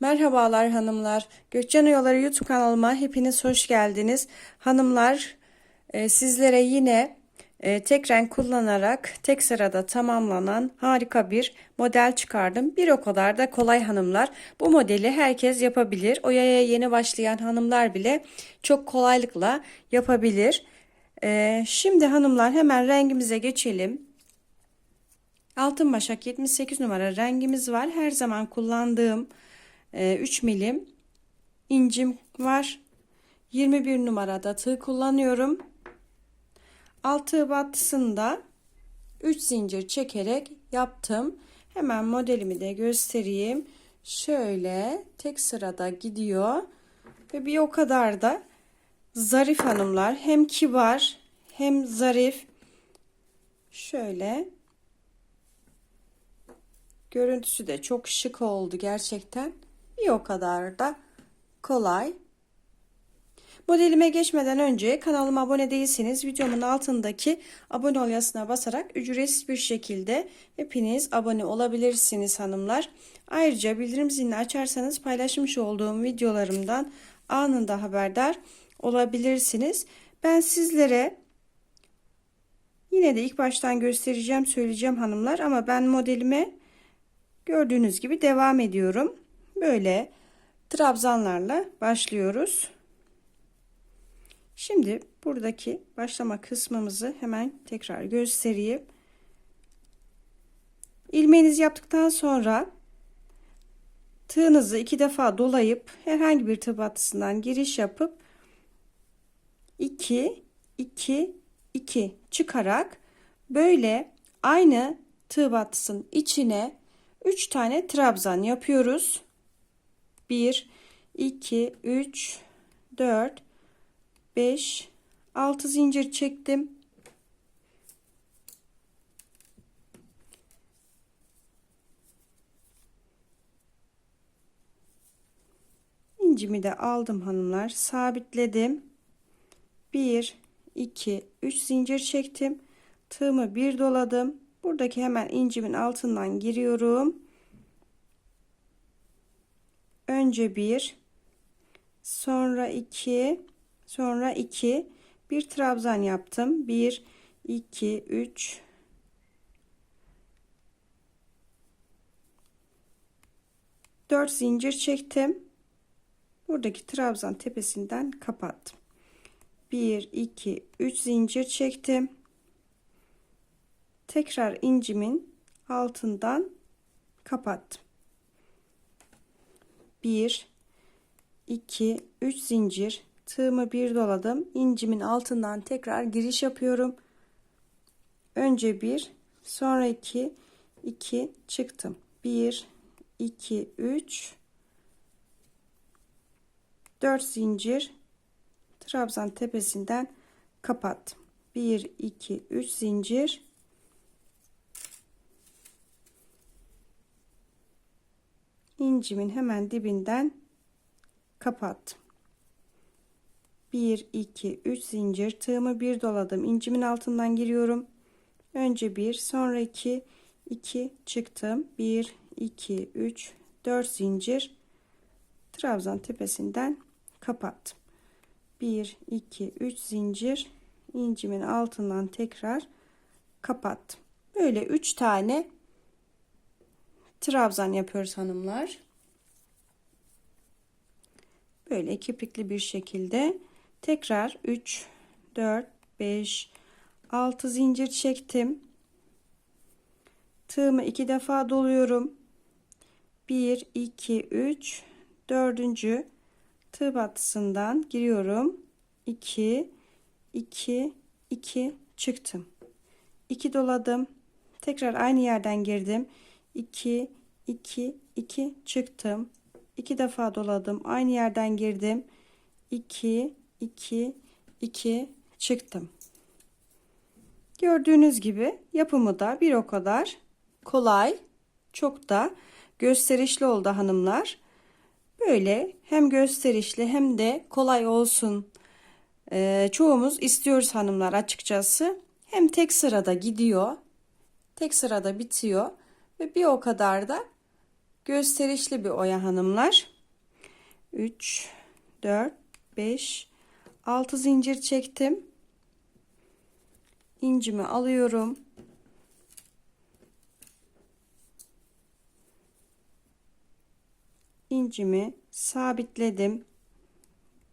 Merhabalar hanımlar. Gökçen Oyaları YouTube kanalıma hepiniz hoş geldiniz. Hanımlar e, sizlere yine e, tek renk kullanarak tek sırada tamamlanan harika bir model çıkardım. Bir o kadar da kolay hanımlar. Bu modeli herkes yapabilir. Oyaya yeni başlayan hanımlar bile çok kolaylıkla yapabilir. E, şimdi hanımlar hemen rengimize geçelim. Altın başak 78 numara rengimiz var. Her zaman kullandığım 3 milim incim var. 21 numarada tığ kullanıyorum. Altı battısında 3 zincir çekerek yaptım. Hemen modelimi de göstereyim. Şöyle tek sırada gidiyor. Ve bir o kadar da zarif hanımlar. Hem kibar hem zarif. Şöyle Görüntüsü de çok şık oldu gerçekten. Bir o kadar da kolay. Modelime geçmeden önce kanalıma abone değilseniz videomun altındaki abone ol yazısına basarak ücretsiz bir şekilde hepiniz abone olabilirsiniz hanımlar. Ayrıca bildirim zilini açarsanız paylaşmış olduğum videolarımdan anında haberdar olabilirsiniz. Ben sizlere yine de ilk baştan göstereceğim söyleyeceğim hanımlar ama ben modelime gördüğünüz gibi devam ediyorum. Böyle trabzanlarla başlıyoruz. Şimdi buradaki başlama kısmımızı hemen tekrar göstereyim. İlmeğinizi yaptıktan sonra tığınızı iki defa dolayıp herhangi bir battısından giriş yapıp 2 2 2 çıkarak böyle aynı tığ battısının içine 3 tane trabzan yapıyoruz. 1 2 3 4 5 6 zincir çektim. İncimi de aldım hanımlar. Sabitledim. 1 2 3 zincir çektim. Tığımı bir doladım. Buradaki hemen incimin altından giriyorum. Önce bir, sonra iki, sonra iki, bir trabzan yaptım. Bir, iki, üç, dört zincir çektim. Buradaki trabzan tepesinden kapattım. 1 2 3 zincir çektim tekrar incimin altından kapattım. 1 2 3 zincir tığımı bir doladım. incimin altından tekrar giriş yapıyorum. Önce 1 sonra 2 2 çıktım. 1 2 3 4 zincir trabzan tepesinden kapattım. 1 2 3 zincir incimin hemen dibinden kapattım. 1 2 3 zincir. Tığımı bir doladım. İncimin altından giriyorum. Önce 1 sonra 2 2 çıktım. 1 2 3 4 zincir. Trabzan tepesinden kapattım. 1 2 3 zincir. İncimin altından tekrar kapattım. Böyle 3 tane trabzan yapıyoruz hanımlar. Böyle kirpikli bir şekilde tekrar 3 4 5 6 zincir çektim. Tığımı iki defa doluyorum. 1 2 3 dördüncü tığ battısından giriyorum. 2 2 2 çıktım. 2 doladım. Tekrar aynı yerden girdim. 2 2 2 çıktım. 2 defa doladım. Aynı yerden girdim. 2 2 2 çıktım. Gördüğünüz gibi yapımı da bir o kadar kolay, çok da gösterişli oldu hanımlar. Böyle hem gösterişli hem de kolay olsun. Ee, çoğumuz istiyoruz hanımlar açıkçası. Hem tek sırada gidiyor, tek sırada bitiyor ve bir o kadar da gösterişli bir oya hanımlar. 3 4 5 6 zincir çektim. İncimi alıyorum. İncimi sabitledim.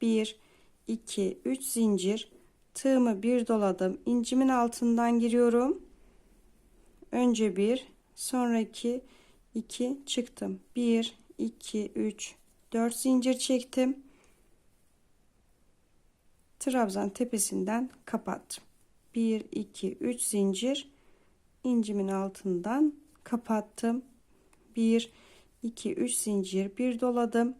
1 2 3 zincir tığımı bir doladım. İncimin altından giriyorum. Önce bir, sonraki 2 çıktım. 1 2 3 4 zincir çektim. Trabzan tepesinden kapattım. 1 2 3 zincir incimin altından kapattım. 1 2 3 zincir bir doladım.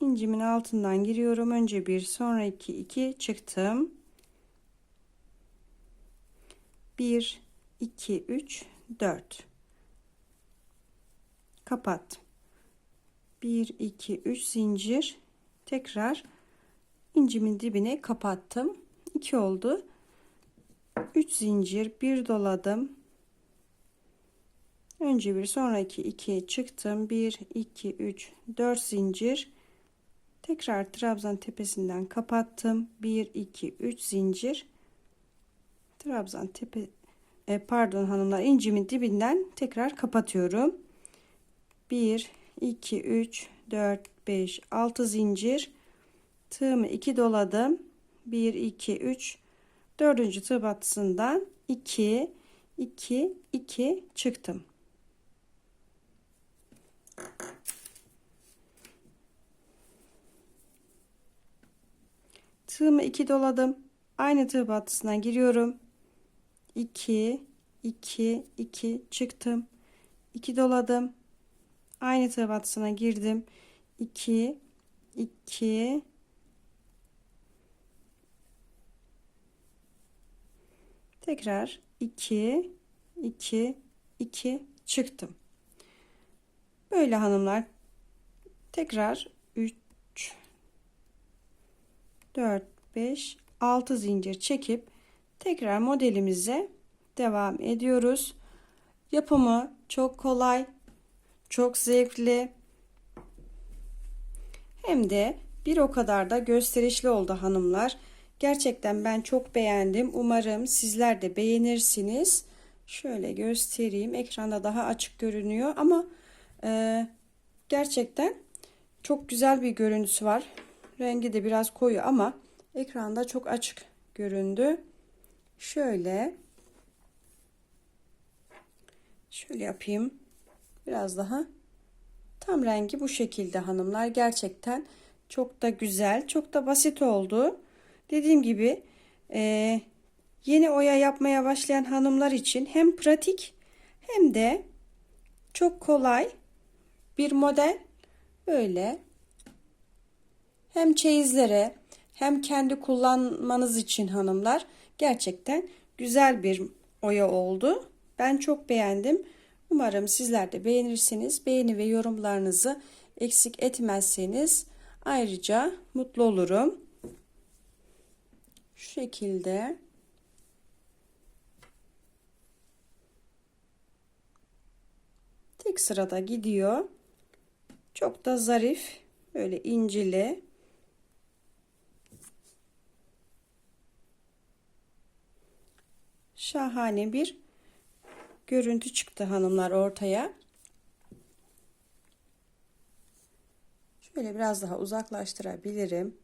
İncimin altından giriyorum. Önce bir, sonra 2 2 çıktım. 1 2 3 4 kapattım. 1 2 3 zincir tekrar incimin dibine kapattım. 2 oldu. 3 zincir bir doladım. Önce bir sonraki 2 çıktım. 1 2 3 4 zincir tekrar trabzan tepesinden kapattım. 1 2 3 zincir trabzan tepe e, pardon hanımlar incimin dibinden tekrar kapatıyorum. 1 2 3 4 5 6 zincir. Tığımı 2 doladım. 1 2 3 dördüncü tığ battısından 2 2 2 çıktım. Tığımı 2 doladım. Aynı tığ battısına giriyorum. 2 2 2 çıktım. 2 doladım aynı tığ battısına girdim. 2 2 tekrar 2 2 2 çıktım. Böyle hanımlar. Tekrar 3 4 5 6 zincir çekip tekrar modelimize devam ediyoruz. Yapımı çok kolay çok zevkli hem de bir o kadar da gösterişli oldu hanımlar. Gerçekten ben çok beğendim. Umarım sizler de beğenirsiniz. Şöyle göstereyim. Ekranda daha açık görünüyor ama e, gerçekten çok güzel bir görüntüsü var. Rengi de biraz koyu ama ekranda çok açık göründü. Şöyle şöyle yapayım. Biraz daha tam rengi bu şekilde hanımlar. Gerçekten çok da güzel, çok da basit oldu. Dediğim gibi e, yeni oya yapmaya başlayan hanımlar için hem pratik hem de çok kolay bir model. Böyle hem çeyizlere hem kendi kullanmanız için hanımlar gerçekten güzel bir oya oldu. Ben çok beğendim. Umarım sizler de beğenirsiniz. Beğeni ve yorumlarınızı eksik etmezseniz ayrıca mutlu olurum. Şu şekilde tek sırada gidiyor. Çok da zarif, böyle incili. Şahane bir görüntü çıktı hanımlar ortaya. Şöyle biraz daha uzaklaştırabilirim.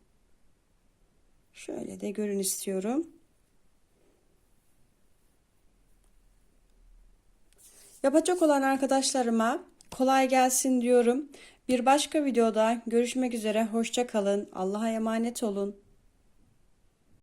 Şöyle de görün istiyorum. Yapacak olan arkadaşlarıma kolay gelsin diyorum. Bir başka videoda görüşmek üzere. Hoşça kalın. Allah'a emanet olun.